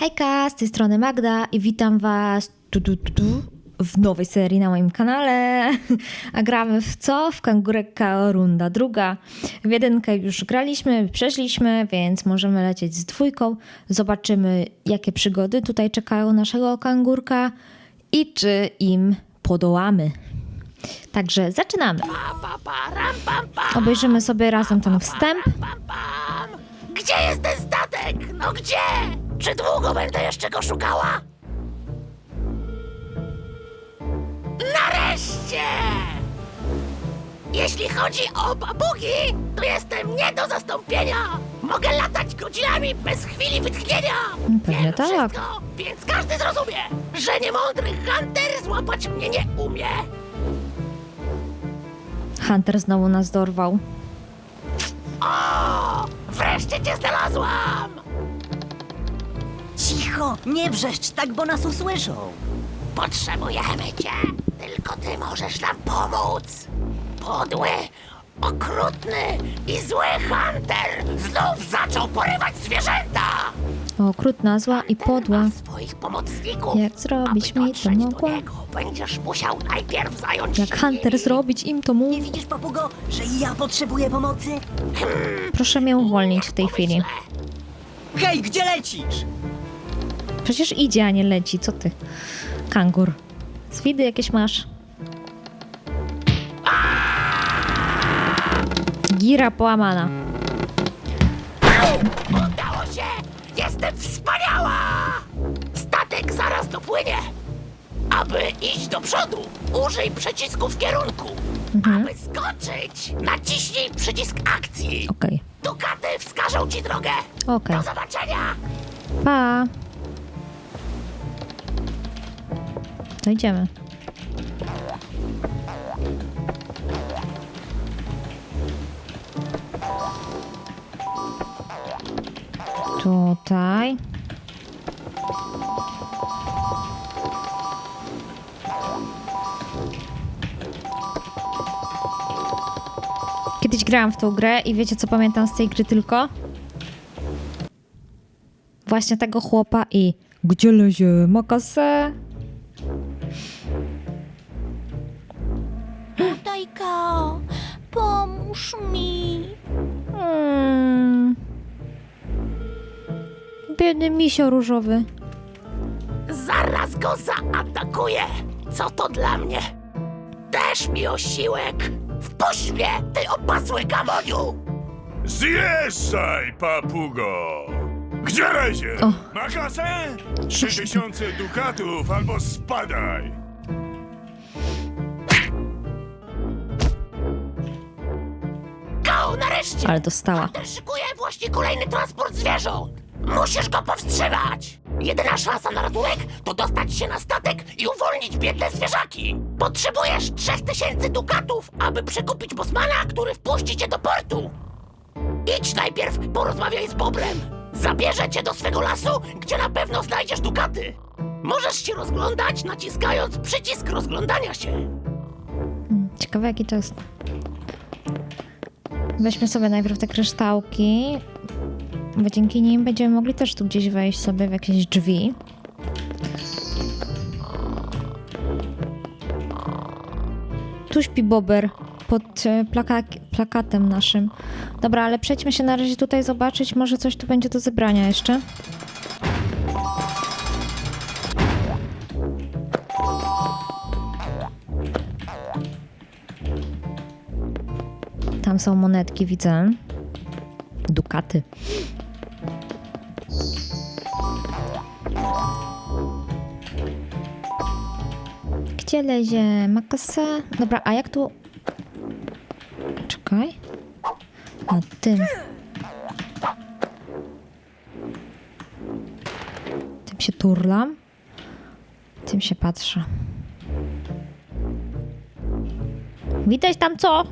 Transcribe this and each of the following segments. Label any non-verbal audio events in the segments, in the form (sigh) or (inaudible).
Hejka, z tej strony Magda i witam Was tu, tu, tu, w nowej serii na moim kanale. (laughs) A gramy w co? W Kangurek KO runda druga. W jedynkę już graliśmy, przeszliśmy, więc możemy lecieć z dwójką. Zobaczymy, jakie przygody tutaj czekają naszego kangurka i czy im podołamy. Także zaczynamy. Obejrzymy sobie razem ten wstęp. Gdzie jest ten statek? No gdzie? Czy długo będę jeszcze go szukała? Nareszcie! Jeśli chodzi o babugi, to jestem nie do zastąpienia! Mogę latać godzinami bez chwili wytchnienia! Pewnie Wiem tak. Wszystko, więc każdy zrozumie, że niemądry Hunter złapać mnie nie umie! Hunter znowu nas dorwał. O! Wreszcie cię znalazłam! Cicho, nie wrzeszcz tak, bo nas usłyszą. Potrzebujemy cię. Tylko ty możesz nam pomóc. Podły, okrutny i zły Hunter znów zaczął porywać zwierzęta. Okrutna, zła i podła. Ma swoich pomocników. Jak zrobić Aby mi to dotrzeć mogła? Do niego, będziesz musiał najpierw zająć Jak się Hunter nimi. zrobić im to mu? Nie widzisz, papugo, że ja potrzebuję pomocy? Proszę mnie uwolnić w tej chwili. Hej, gdzie lecisz? Przecież idzie, a nie leci. Co ty? Kangur. Zwidy jakieś masz? Gira połamana. Udało się! Jestem wspaniała! Statek zaraz dopłynie. Aby iść do przodu, użyj przycisku w kierunku. Aby skoczyć, naciśnij przycisk akcji. Okej. Dukaty wskażą ci drogę. Okej. Do zobaczenia! Pa. To idziemy. Tutaj. Kiedyś grałam w tą grę i wiecie co pamiętam z tej gry tylko? Właśnie tego chłopa i gdzie lezie makasę? Misio różowy. Zaraz go zaatakuję. Co to dla mnie? Też mi osiłek. Wpuść mnie, ty opasły gamoniu! Zjeżdżaj, papugo! Gdzie lezie? O. Na kasę? Trzy tysiące dukatów albo spadaj! Go, nareszcie! Ale dostała. Hunter szykuje właśnie kolejny transport zwierząt. Musisz go powstrzymać. Jedyna szansa na ratunek to dostać się na statek i uwolnić biedne zwierzaki. Potrzebujesz trzech tysięcy dukatów, aby przekupić Bosmana, który wpuści cię do portu. Idź najpierw, porozmawiaj z Bobrem. Zabierze cię do swego lasu, gdzie na pewno znajdziesz dukaty. Możesz się rozglądać, naciskając przycisk rozglądania się. Ciekawe jaki to jest. Weźmy sobie najpierw te kryształki, bo dzięki nim będziemy mogli też tu gdzieś wejść sobie w jakieś drzwi. Tu śpi Bober pod e, plaka plakatem naszym. Dobra, ale przejdźmy się na razie tutaj zobaczyć, może coś tu będzie do zebrania jeszcze. Tam są monetki, widzę. Dukaty. Gdzie lezie makasa? Dobra, a jak tu... Czekaj. Na tym. Tym się turlam. Tym się patrzę. Widać tam co?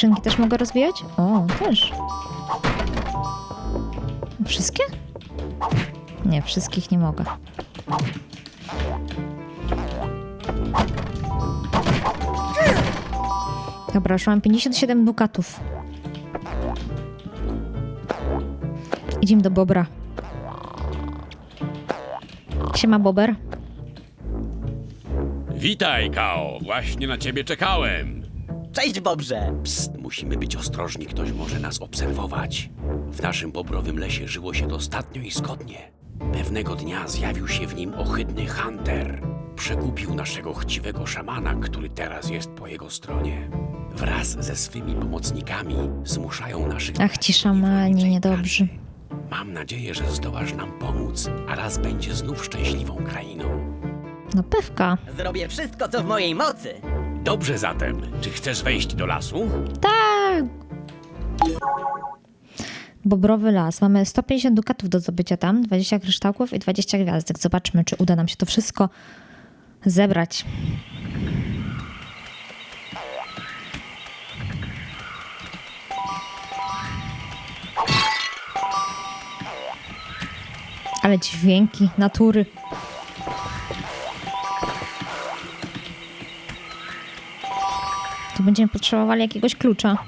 Skrzynki też mogę rozwijać? O, też. Wszystkie? Nie, wszystkich nie mogę. Dobra, już mam 57 dukatów. Idziemy do Bobra. Siema, Bober. Witaj, Kao. Właśnie na ciebie czekałem. Cześć, Bobrze! Psst, musimy być ostrożni, ktoś może nas obserwować. W naszym bobrowym lesie żyło się dostatnio i zgodnie. Pewnego dnia zjawił się w nim ohydny Hunter. Przekupił naszego chciwego szamana, który teraz jest po jego stronie. Wraz ze swymi pomocnikami zmuszają naszych... Ach, ci braci szamani niedobrzy. Mam nadzieję, że zdołasz nam pomóc, a raz będzie znów szczęśliwą krainą. No pewka. Zrobię wszystko, co w mojej mocy! Dobrze zatem, czy chcesz wejść do lasu? Tak. Bobrowy las. Mamy 150 dukatów do zdobycia tam, 20 kryształków i 20 gwiazdek. Zobaczmy, czy uda nam się to wszystko zebrać. Ale dźwięki natury. Tu będziemy potrzebowali jakiegoś klucza.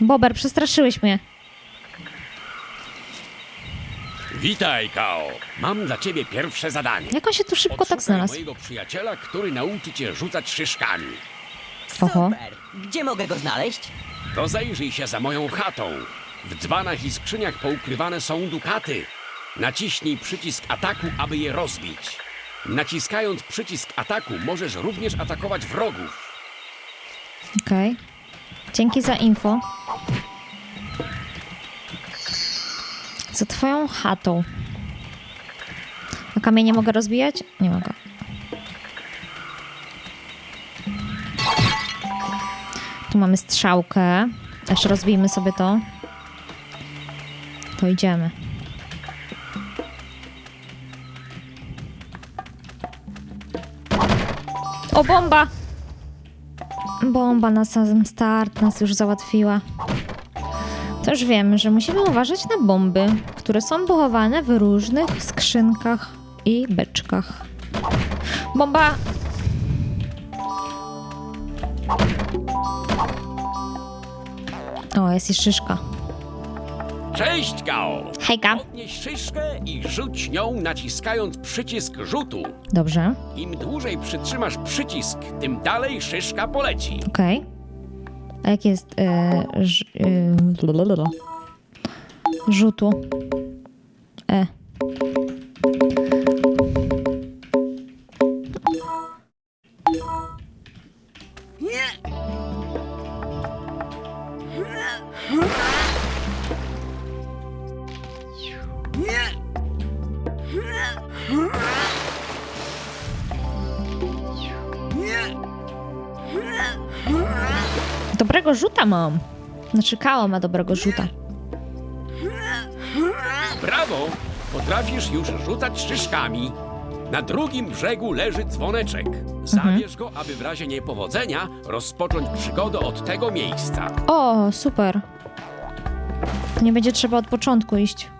Bober, przestraszyłeś mnie. Witaj, Kao. Mam dla ciebie pierwsze zadanie. Jak on się tu szybko tak Odszukaj znalazł? mojego przyjaciela, który nauczy cię rzucać szyszkami. Oho. Super! Gdzie mogę go znaleźć? To zajrzyj się za moją chatą. W dzbanach i skrzyniach poukrywane są dukaty. Naciśnij przycisk ataku, aby je rozbić. Naciskając przycisk ataku możesz również atakować wrogów. Okej. Dzięki za info. Za twoją chatą. A kamienie mogę rozbijać? Nie mogę. Tu mamy strzałkę. Też rozbijmy sobie to. To idziemy. O, bomba! Bomba na sam start nas już załatwiła. To już wiemy, że musimy uważać na bomby, które są pochowane w różnych skrzynkach i beczkach. Bomba! O, jest i szyszka. Cześć, Kao! Hejka. Podnieś szyszkę i rzuć nią naciskając przycisk rzutu. Dobrze, Im dłużej przytrzymasz przycisk, tym dalej szyszka poleci. okej. A jak jest e, ż, e, blablabla. rzutu? E. Dobrego rzuta mam. Znaczy, Kao ma dobrego rzuta. Brawo! Potrafisz już rzucać szyszkami. Na drugim brzegu leży dzwoneczek. Zabierz go, aby w razie niepowodzenia rozpocząć przygodę od tego miejsca. O, super. Nie będzie trzeba od początku iść.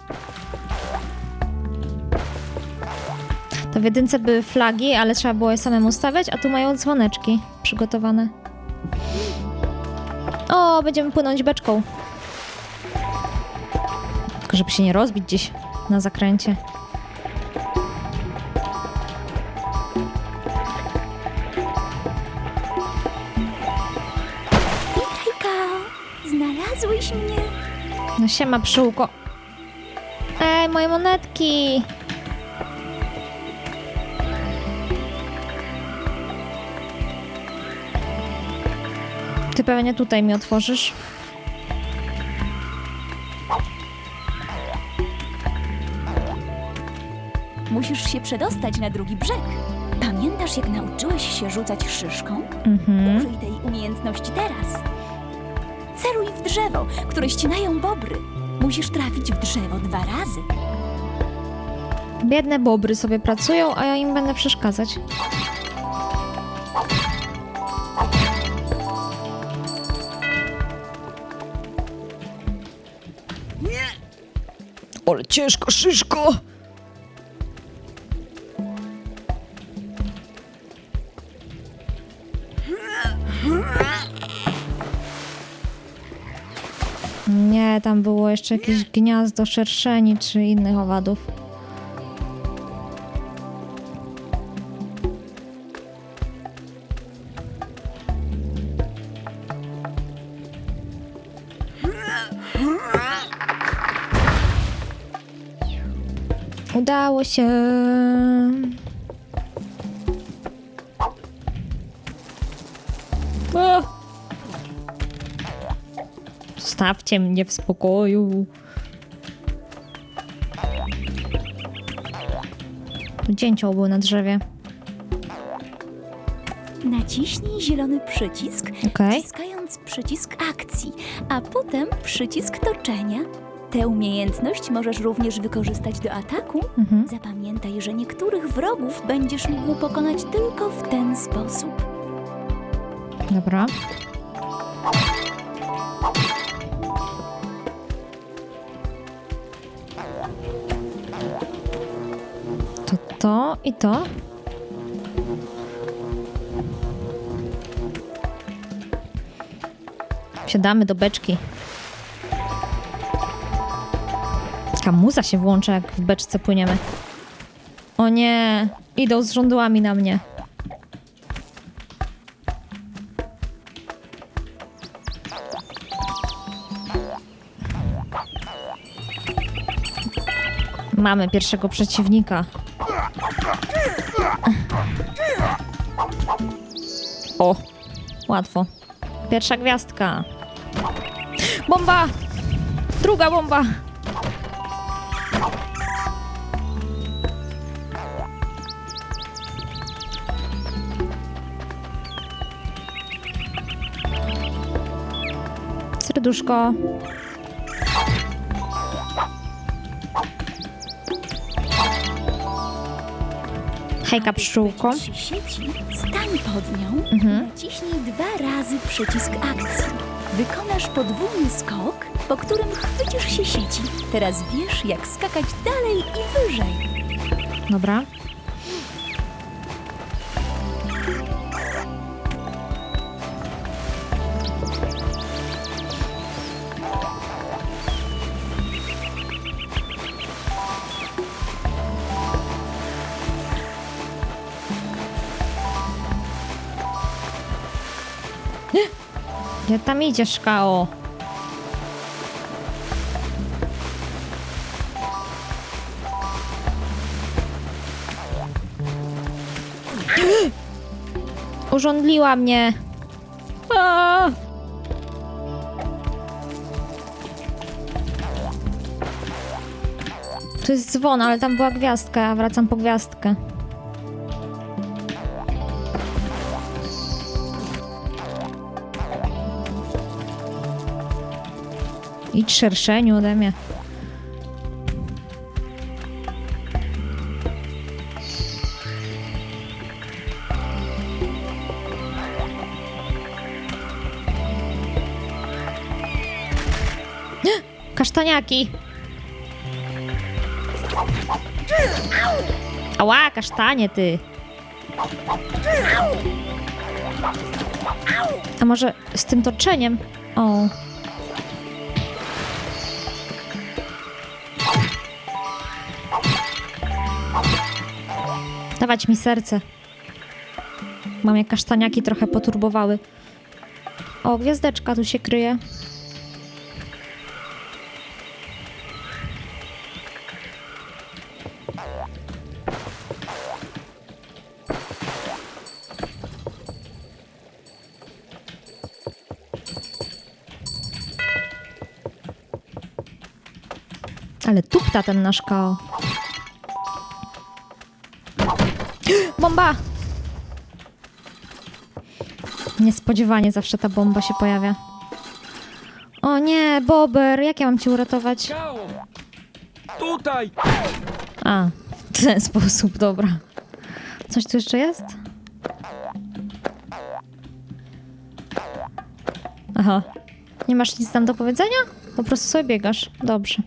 To w jedynce były flagi, ale trzeba było je samemu stawiać, a tu mają dzwoneczki przygotowane. Będziemy płynąć beczką. Tylko żeby się nie rozbić gdzieś na zakręcie. Witaj, Kao. Znalazłeś mnie? No siema, pszczółko. Ej, moje monetki! Ty pewnie tutaj mi otworzysz. Musisz się przedostać na drugi brzeg. Pamiętasz, jak nauczyłeś się rzucać szyszką? Mhm. Użyj tej umiejętności teraz. Celuj w drzewo, które ścinają bobry. Musisz trafić w drzewo dwa razy. Biedne bobry sobie pracują, a ja im będę przeszkadzać. Ale ciężko, szyszko! Nie, tam było jeszcze jakieś gniazdo szerszeni czy innych owadów. Udało się. O! Zostawcie mnie w spokoju. Dzięcioł był na drzewie. Naciśnij zielony przycisk, Okej. wciskając przycisk akcji, a potem przycisk toczenia. Tę umiejętność możesz również wykorzystać do ataku. Mhm. Zapamiętaj, że niektórych wrogów będziesz mógł pokonać tylko w ten sposób. Dobra. To to i to. Siadamy do beczki. Taka muza się włącza, jak w beczce płyniemy. O nie, idą z żądłami na mnie. Mamy pierwszego przeciwnika. O, łatwo. Pierwsza gwiazdka. Bomba! Druga bomba! Serduszko. Hejka pszczółko. Przy sieci stań pod nią Mhm. i naciśnij dwa razy przycisk akcji. Wykonasz podwójny skok, po którym chwycisz się sieci. Teraz wiesz, jak skakać dalej i wyżej. Dobra. Gdzie tam idziesz, Kao? Urządliła mnie. A! To jest dzwon, ale tam była gwiazdka. Wracam po gwiazdkę. Idź szerszeniu ode mnie. (gasps) Kasztaniaki. Ała, kasztanie ty. A może z tym toczeniem? O. Dawać mi serce. Mamie kasztaniaki trochę poturbowały. O, gwiazdeczka tu się kryje. Ale tupta ten nasz kao. Bomba! Niespodziewanie zawsze ta bomba się pojawia. O nie, Bober, jak ja mam cię uratować? Tutaj! A. W ten sposób, dobra. Coś tu jeszcze jest? Aha. Nie masz nic tam do powiedzenia? Po prostu sobie biegasz. Dobrze.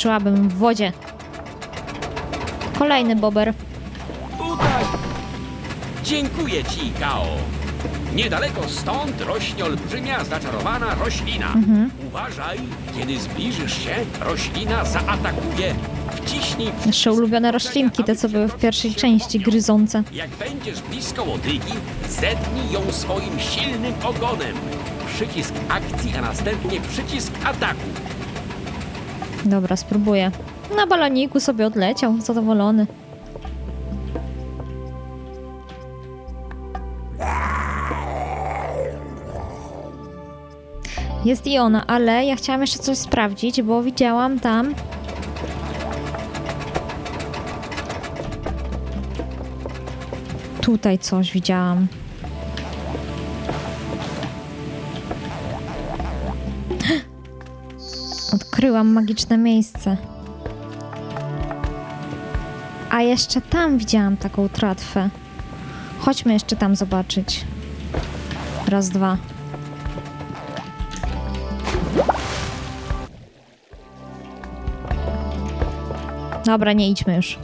Skończyłabym w wodzie. Kolejny bober. Tutaj! Dziękuję ci, Kao. Niedaleko stąd rośnie olbrzymia, zaczarowana roślina. Uważaj, kiedy zbliżysz się, roślina zaatakuje. Wciśnij Nasze ulubione roślinki, te co były w pierwszej części, gryzące. Jak będziesz blisko łodygi, zetnij ją swoim silnym ogonem. Przycisk akcji, a następnie przycisk ataku. Dobra, spróbuję. Na baloniku sobie odleciał, zadowolony. Jest i ona, ale ja chciałam jeszcze coś sprawdzić, bo widziałam tam. Tutaj coś widziałam. Odkryłam magiczne miejsce. A jeszcze tam widziałam taką tratwę. Chodźmy jeszcze tam zobaczyć. Raz, dwa. Dobra, nie idźmy już.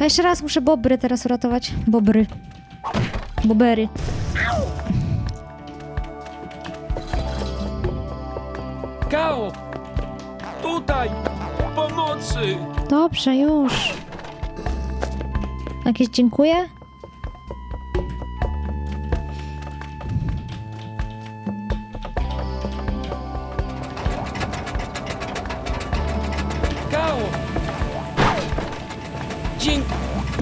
A jeszcze raz muszę bobry teraz uratować. Bobry. Bobery. Tutaj! Pomocy! Dobrze, już. Jakieś dziękuję? Kao! Dzięki!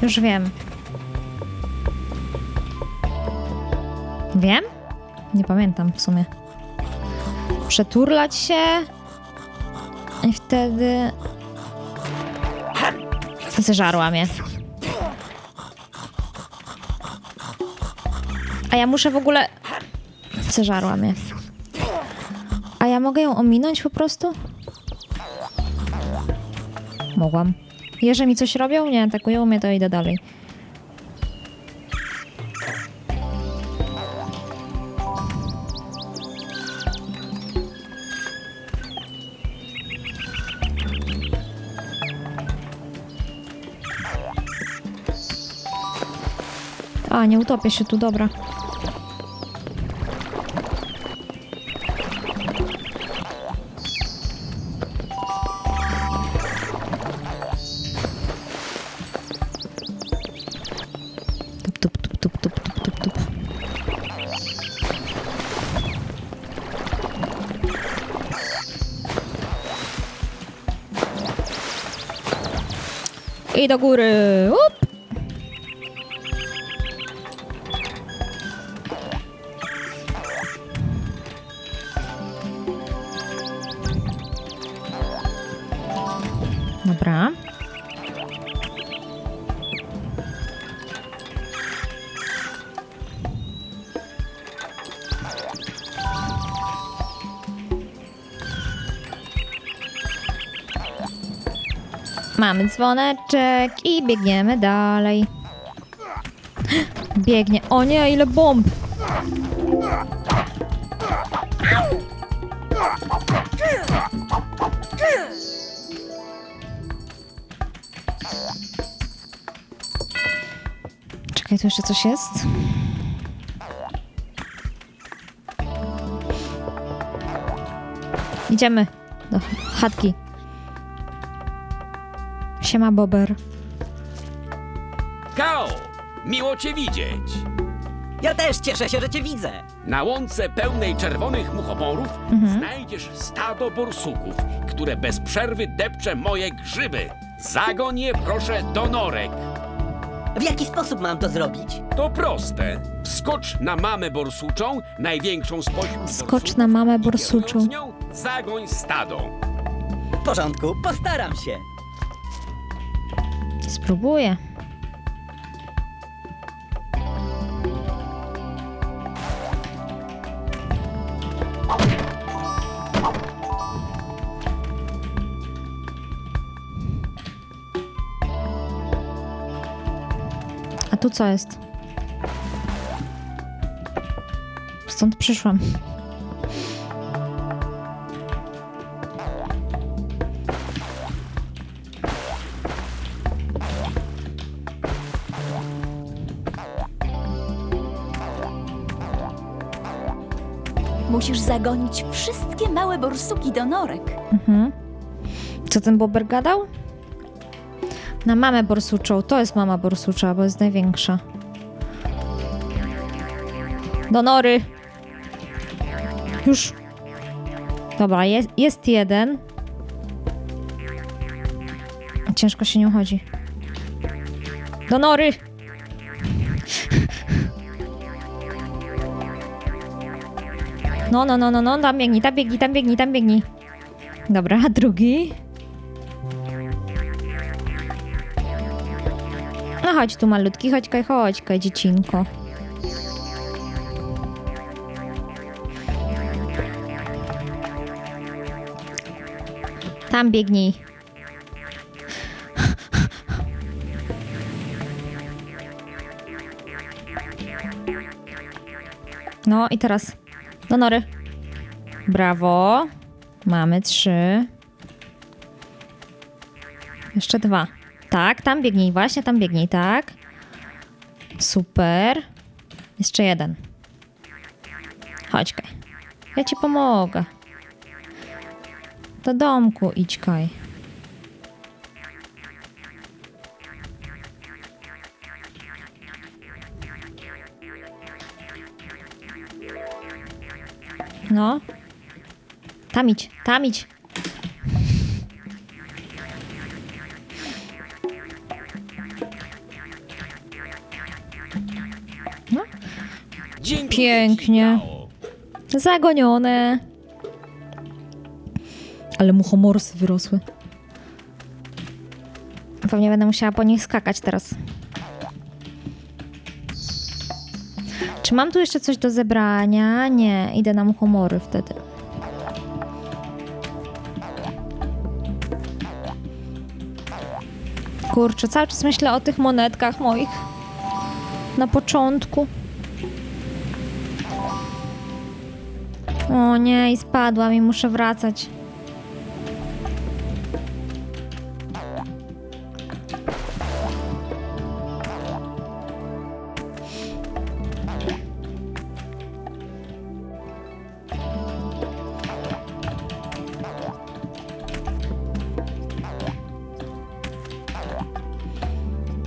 Już wiem. Wiem? Nie pamiętam w sumie. Przeturlać się i wtedy... Zeżarła mnie. A ja muszę w ogóle... Zeżarła mnie. A ja mogę ją ominąć po prostu? Mogłam. Jeżeli mi coś robią, nie atakują mnie, to idę dalej. Nie utopię się tu, dobra. I do góry. Up. Dobra. Mamy dzwoneczek i biegniemy dalej. (gasps) Biegnie. O nie, ile bomb! Czekaj, tu jeszcze coś jest? Idziemy do chatki. Siema, Bober. Kao! Miło cię widzieć! Ja też cieszę się, że cię widzę. Na łące pełnej czerwonych muchomorów znajdziesz stado borsuków, które bez przerwy depcze moje grzyby. Zagoń je proszę do norek. W jaki sposób mam to zrobić? To proste. Skocz na mamę borsuczą, największą spośród Skocz borsów na mamę i borsuczą. kierując nią, zagoń stado. W porządku, postaram się. Spróbuję. Tu co jest? Stąd przyszłam. Musisz zagonić wszystkie małe borsuki do norek. Mhm. Co ten bober gadał? Na mamę borsuczą. To jest mama borsucza, bo jest największa. Do nory. Już. Dobra, jest, jest jeden. Ciężko się nie chodzi. Do nory. No, no, no, no, no, tam biegnij, tam biegnij, tam biegnij, tam biegnij. Dobra, drugi. Chodź tu malutki, chodź kaj, chodź kaj, dziecinko. Tam biegnij. No i teraz do nory. Brawo. Mamy trzy. Jeszcze dwa. Tak, tam biegnij, właśnie tam biegnij, tak. Super. Jeszcze jeden. Chodź, Kaj. Ja ci pomogę. Do domku idź, Kaj. No. Tam idź, tam idź. Pięknie. Zagonione. Ale muchomorsy wyrosły. Pewnie będę musiała po nich skakać teraz. Czy mam tu jeszcze coś do zebrania? Nie, idę na muchomory wtedy. Kurczę, cały czas myślę o tych monetkach moich. Na początku. O nie, i spadłam i muszę wracać.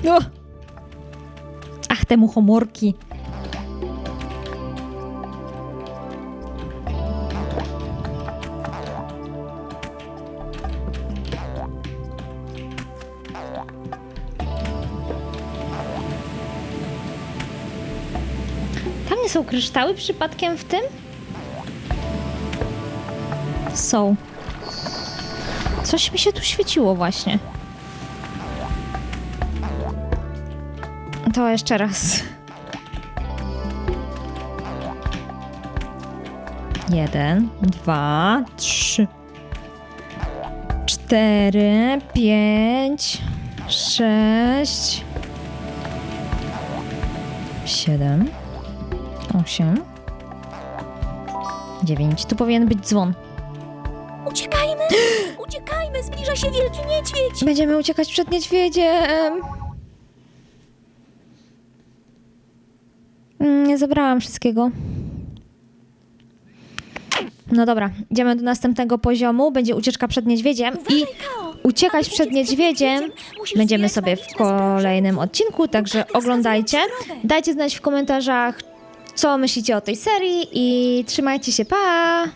O! Ach, te muchomorki. Kryształy przypadkiem w tym? Są. Coś mi się tu świeciło właśnie. To jeszcze raz. Jeden, dwa, trzy, cztery, pięć, sześć, siedem, osiem, dziewięć. Tu powinien być dzwon. Uciekajmy! (gasps) Uciekajmy! Zbliża się wielki niedźwiedź! Będziemy uciekać przed niedźwiedziem. Mm, Nie zebrałam wszystkiego. No dobra, idziemy do następnego poziomu. Będzie ucieczka przed niedźwiedziem i uciekać przed niedźwiedziem będziemy sobie w kolejnym odcinku, także oglądajcie. Dajcie znać w komentarzach, co myślicie o tej serii i trzymajcie się, pa!